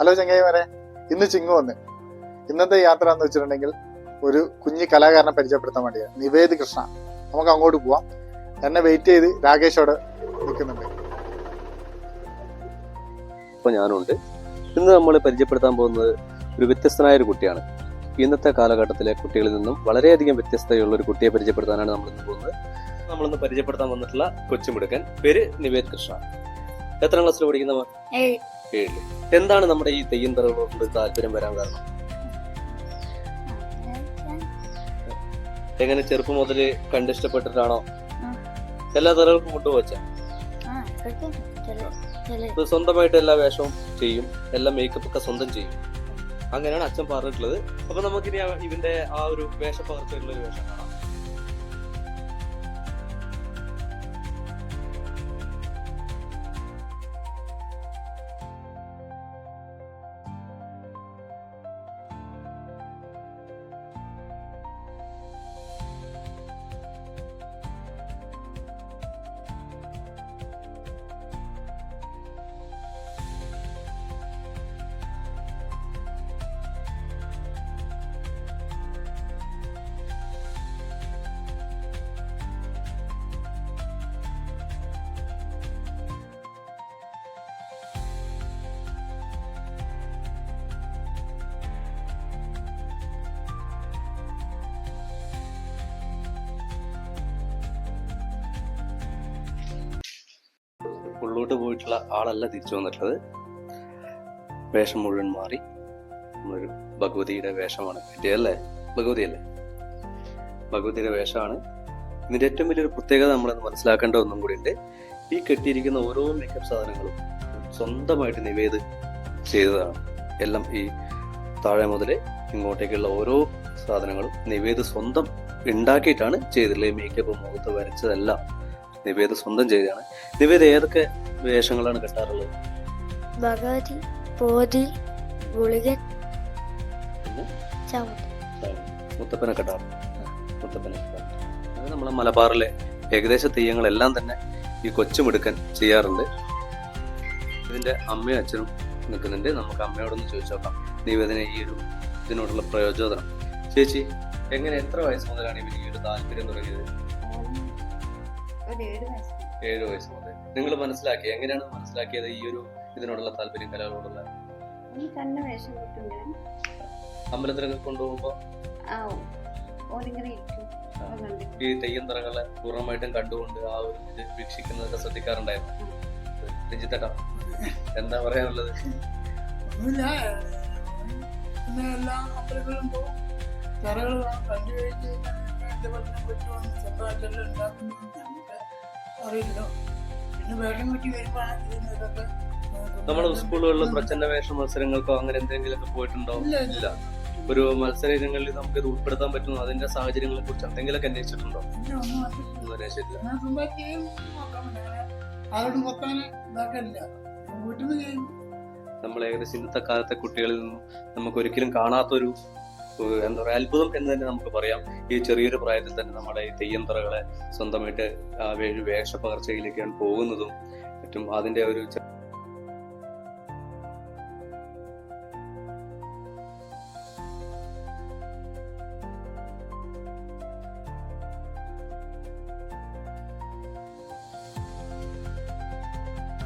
Hello ചങ്ങായിമാരെ ഇന്ന് ചിങ്ങു വന്ന് ഇന്നത്തെ യാത്ര എന്ന് വെച്ചിട്ടുണ്ടെങ്കിൽ ഒരു കുഞ്ഞി കലാകാരനെ പരിചയപ്പെടുത്താൻ വേണ്ടിയാണ്. നിവേദ് കൃഷ്ണ. നമുക്ക് അങ്ങോട്ട് പോവാം. എന്നെ വെയിറ്റ് ചെയ്ത് രാകേഷോട് നിൽക്കുന്നുണ്ട്. ഇപ്പൊ ഞാനുണ്ട്. ഇന്ന് നമ്മൾ പരിചയപ്പെടുത്താൻ പോകുന്നത് ഒരു വ്യത്യസ്തനായ ഒരു കുട്ടിയാണ്. ഇന്നത്തെ കാലഘട്ടത്തിലെ കുട്ടികളിൽ നിന്നും വളരെയധികം വ്യത്യസ്തതയുള്ള ഒരു കുട്ടിയെ പരിചയപ്പെടുത്താനാണ് നമ്മൾ ഇന്ന് പോകുന്നത്. നമ്മളിന്ന് പരിചയപ്പെടുത്താൻ വന്നിട്ടുള്ള കൊച്ചുമിടുക്കൻ. പേര് നിവേദ് കൃഷ്ണ. എത്ര ക്ലാസ്സിൽ പഠിക്കുന്നവർ? ഏഴ്. ഏഴിൽ എന്താണ് നമ്മുടെ ഈ തെയ്യം തറകളോട് താല്പര്യം വരാൻ കാരണം? എങ്ങനെ ചെറുപ്പം മുതൽ കണ്ടിഷ്ടപ്പെട്ടിട്ടാണോ. എല്ലാ തറകൾക്കും കൊണ്ടുപോച്ച സ്വന്തമായിട്ട് എല്ലാ വേഷവും ചെയ്യും. എല്ലാ മേക്കപ്പ് ഒക്കെ സ്വന്തം ചെയ്യും. അങ്ങനെയാണ് അച്ഛൻ പറഞ്ഞിട്ടുള്ളത്. അപ്പൊ നമുക്കിനി ഇതിന്റെ ഇവന്റെ ആ ഒരു വേഷപ്പകർച്ചയുള്ള ഒരു വേഷം കാണാം. ഉള്ളോട്ട് പോയിട്ടുള്ള ആളല്ല തിരിച്ചു വന്നിട്ടുള്ളത്. വേഷം മുഴുവൻ മാറി. ഒരു ഭഗവതിയുടെ വേഷമാണ്. കിട്ടിയതല്ലേ ഭഗവതി അല്ലേ? ഭഗവതിയുടെ വേഷമാണ്. ഇതിന്റെ ഏറ്റവും വലിയൊരു പ്രത്യേകത നമ്മൾ മനസ്സിലാക്കേണ്ട ഒന്നും കൂടി ഉണ്ട്. ഈ കെട്ടിയിരിക്കുന്ന ഓരോ മേക്കപ്പ് സാധനങ്ങളും സ്വന്തമായിട്ട് നിവേദ് ചെയ്തതാണ്. എല്ലാം ഈ താഴെ മുതൽ ഇങ്ങോട്ടേക്കുള്ള ഓരോ സാധനങ്ങളും നിവേദ് സ്വന്തം ഉണ്ടാക്കിയിട്ടാണ് ചെയ്തിട്ടുള്ളത്. ഈ മേക്കപ്പ് മുഖത്ത് വരച്ചതെല്ലാം. നിവേദ് സ്വന്തം ചെയ്തതാണ്. നിവേദ ഏതൊക്കെ വേഷങ്ങളാണ് കെട്ടാറുള്ളത്? ഭഗവതി പോതി ഗുളികൻ മുത്തപ്പനെ കെട്ടാറുണ്ട്. മുത്തപ്പനെ അത് നമ്മളെ മലബാറിലെ ഏകദേശ തെയ്യങ്ങളെല്ലാം തന്നെ ഈ കൊച്ചുമിടുക്കൻ ചെയ്യാറുണ്ട്. ഇതിന്റെ അമ്മയും അച്ഛനും നിൽക്കുന്നുണ്ട്. നമുക്ക് അമ്മയോടൊന്ന് ചോദിച്ചോക്കാം. നിവേദന ഈ ഒരു ഇതിനോടുള്ള പ്രയോജനം. ചേച്ചി എങ്ങനെ എത്ര വയസ്സ് മുതലാണ് ഇവന് ഈ ഒരു താല്പര്യം തുടങ്ങിയത്? ഏഴ് വയസ്സ്. മുതൽ. നിങ്ങൾ മനസ്സിലാക്കി എങ്ങനെയാണ് മനസ്സിലാക്കിയത് ഈ ഒരു ഇതിനോടുള്ള താല്പര്യം കലകളോടുള്ള അമ്പലത്തിലൊക്കെ അപ്പൊ ഈ തെയ്യം തറകളെ പൂർണമായിട്ടും കണ്ടുകൊണ്ട് ആ ഒരു ഇത് വീക്ഷിക്കുന്നതൊക്കെ ശ്രദ്ധിക്കാറുണ്ടായിരുന്നു. രഞ്ജിത്തേട്ടാ എന്താ പറയാനുള്ളത്? എല്ലാ അമ്പലങ്ങളിലും പോകും കണ്ടു കഴിഞ്ഞ് എന്റെ പറ്റുമെന്ന് സ്വന്തമായിട്ടെല്ലാം ഉണ്ടാക്കുന്നത് നമുക്ക് അറിയില്ലോ പിന്നെ വേഷം വരുമ്പോഴാണ് നമ്മുടെ സ്കൂളുകളിൽ പ്രച്ഛന്ന വേഷ മത്സരങ്ങൾക്കോ അങ്ങനെ എന്തെങ്കിലുമൊക്കെ പോയിട്ടുണ്ടോ? ഇല്ല, ഒരു മത്സര ഇനങ്ങളിൽ നമുക്ക് ഇത് ഉൾപ്പെടുത്താൻ പറ്റുന്നു അതിന്റെ സാഹചര്യങ്ങളെ കുറിച്ച് എന്തെങ്കിലുമൊക്കെ അന്വേഷിച്ചിട്ടുണ്ടോ? നമ്മൾ ഏകദേശം ഇന്നത്തെ കാലത്തെ കുട്ടികളിൽ നിന്നും നമുക്ക് ഒരിക്കലും കാണാത്തൊരു എന്താ പറയുക അത്ഭുതം എന്ന് തന്നെ നമുക്ക് പറയാം. ഈ ചെറിയൊരു പ്രായത്തിൽ തന്നെ നമ്മുടെ ഈ തെയ്യന്തറകളെ സ്വന്തമായിട്ട് വേഷ പകർച്ചയിലേക്കാണ് വേഷപ്പകർച്ചയിലേക്കാണ് പോകുന്നതും മറ്റും അതിന്റെ ഒരു